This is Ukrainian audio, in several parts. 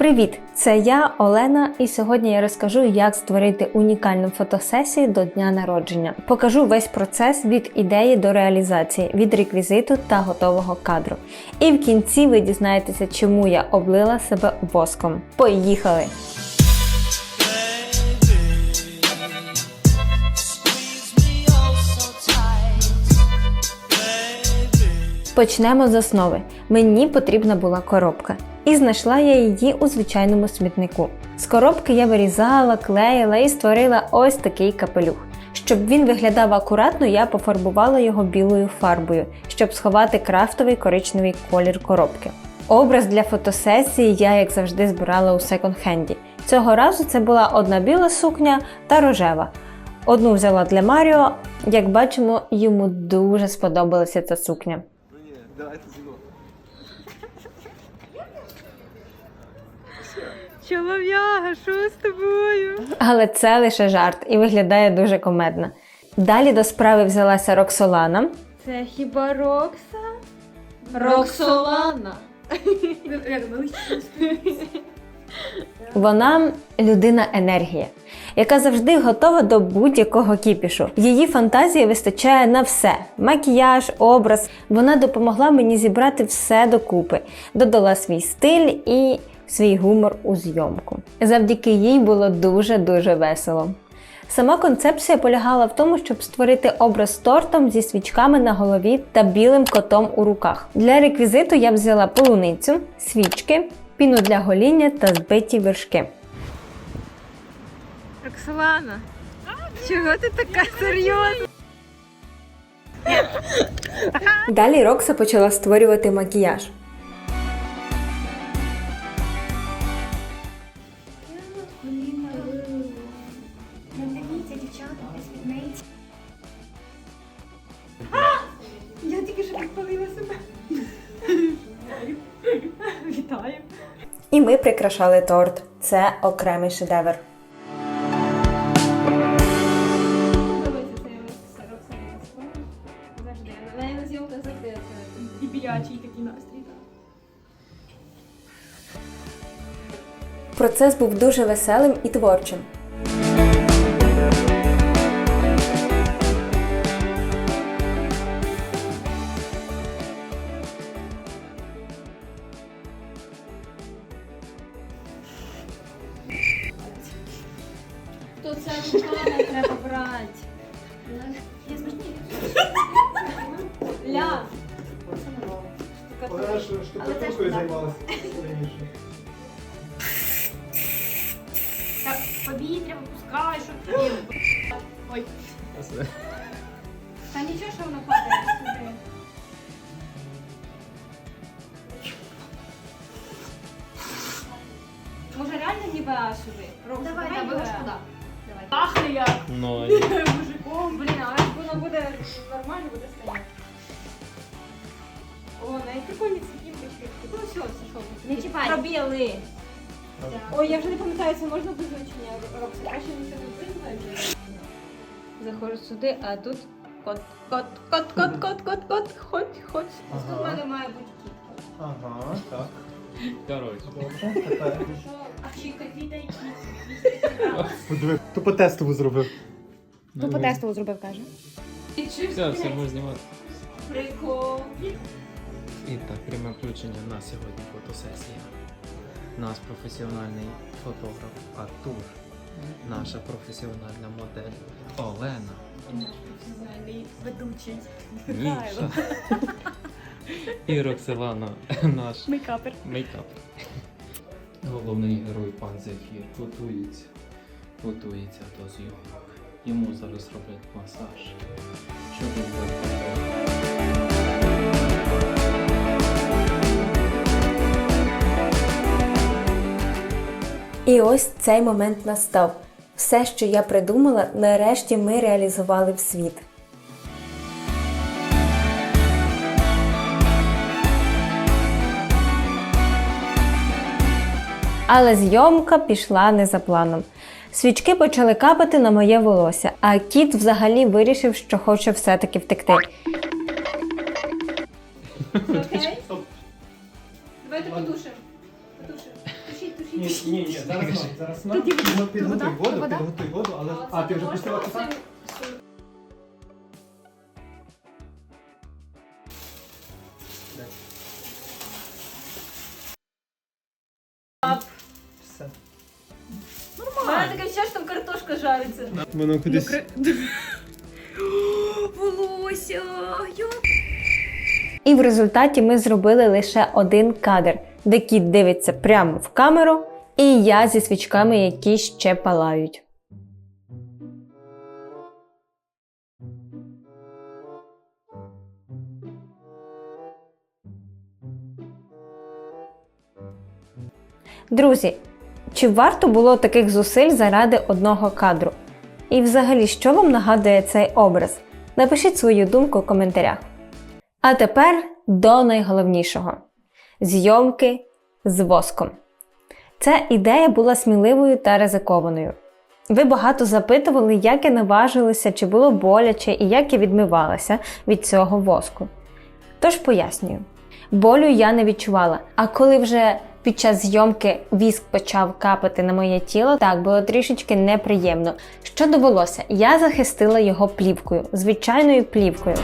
Привіт! Це я Олена, і сьогодні я розкажу, як створити унікальну фотосесію до дня народження. Покажу весь процес від ідеї до реалізації, від реквізиту та готового кадру. І в кінці ви дізнаєтеся, чому я облила себе воском. Поїхали! Почнемо з основи. Мені потрібна була коробка, і знайшла я її у звичайному смітнику. З коробки я вирізала, клеїла і створила ось такий капелюх. Щоб він виглядав акуратно, я пофарбувала його білою фарбою, щоб сховати крафтовий коричневий колір коробки. Образ для фотосесії я, як завжди, збирала у секонд-хенді. Цього разу це була одна біла сукня та рожева. Одну взяла для Маріо. Як бачимо, йому дуже сподобалася ця сукня. Ну ні, давайте знову. Чолов'яга, що з тобою? Але це лише жарт і виглядає дуже комедно. Далі до справи взялася Роксолана. Це хіба Рокса? Роксолана. Вона людина енергія, яка завжди готова до будь-якого кіпішу. Її фантазії вистачає на все: макіяж, образ. Вона допомогла мені зібрати все докупи, додала свій стиль і свій гумор у зйомку. Завдяки їй було дуже дуже весело. Сама концепція полягала в тому, щоб створити образ тортом зі свічками на голові та білим котом у руках. Для реквізиту я взяла полуницю, свічки, піну для гоління та збиті вершки. Роксолана, чого ти така серйозна? Далі Рокса почала створювати макіяж. Дівчата, спідниці. Я тільки що підпалила себе. Вітаю. І ми прикрашали торт. Це окремий шедевр. Завжди. На неї на зйомках завжди це і білячий такий настрій. Процес був дуже веселим і творчим. То це руками треба брати. Ля. Вона ж штукатуркою займалася раніше. Так, повітря випускай, щоб тобі. Ой. Та нічого, що воно падає сюди. Може реально ніби сюди? Давай, давай. Давай. Пахне як. Ну, Мужиком, блін, а як воно буде нормально, буде стояти. О, навіть прикольні ці кімпочки. Ну все, все, що ви. Не чіпай. Пробіли. Ой, я вже не пам'ятаю, це можна без значення Рокси. Краще не признаю. Заходжу сюди, а тут кот, кот, кот, кот, кот, кот, кот, хоч, хоч. Ось Тут в мене має бути кіт. Ага, так. Коротше. Подиви, то по тестову зробив. Ну, по тестову зробив, каже. Все, все можна знімати. Прикол. І так, пряме включення на сьогодні фотосесія. Наш професіональний фотограф Артур, наша професіональна модель Олена, Наш професіональний ведучий. Міша і Роксилана, наш Мейкапер. мейкап. Головний герой пан Зефір готується, готується до зйомок. Йому зараз роблять масаж. Щоб він був. І ось цей момент настав. Все, що я придумала, нарешті ми реалізували в світ. Але зйомка пішла не за планом. Свічки почали капати на моє волосся, а кіт взагалі вирішив, що хоче все-таки втекти. Окей? Давайте потушимо. Потушимо. Тушіть, тушіть. Ні, ні, ні, зараз зараз. Тоді Підго- Підготуй воду, підготуй воду, але... А, ти вже пустила жариться. Воно кудись... Волосся, І в результаті ми зробили лише один кадр, де кіт дивиться прямо в камеру, і я зі свічками, які ще палають. Друзі, чи варто було таких зусиль заради одного кадру? І взагалі, що вам нагадує цей образ? Напишіть свою думку у коментарях. А тепер до найголовнішого: зйомки з воском. Ця ідея була сміливою та ризикованою. Ви багато запитували, як я наважилася, чи було боляче і як я відмивалася від цього воску. Тож пояснюю: болю я не відчувала. А коли вже під час зйомки віск почав капати на моє тіло, так було трішечки неприємно. Що до волосся, я захистила його плівкою, звичайною плівкою.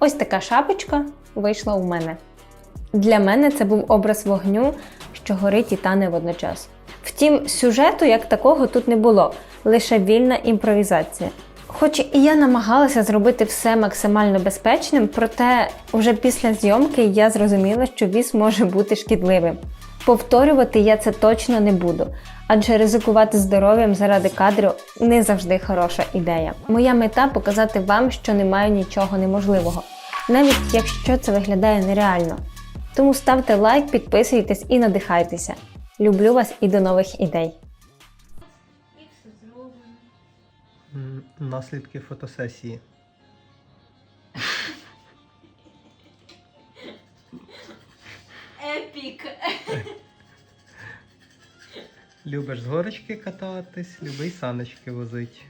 Ось така шапочка вийшла у мене. Для мене це був образ вогню, що горить і тане водночас. Втім, сюжету як такого тут не було, лише вільна імпровізація. Хоч і я намагалася зробити все максимально безпечним, проте вже після зйомки я зрозуміла, що віз може бути шкідливим. Повторювати я це точно не буду, адже ризикувати здоров'ям заради кадру не завжди хороша ідея. Моя мета показати вам, що немає нічого неможливого, навіть якщо це виглядає нереально. Тому ставте лайк, підписуйтесь і надихайтеся. Люблю вас і до нових ідей. Наслідки фотосесії. Епік. Любиш з горочки кататись, любий саночки возить.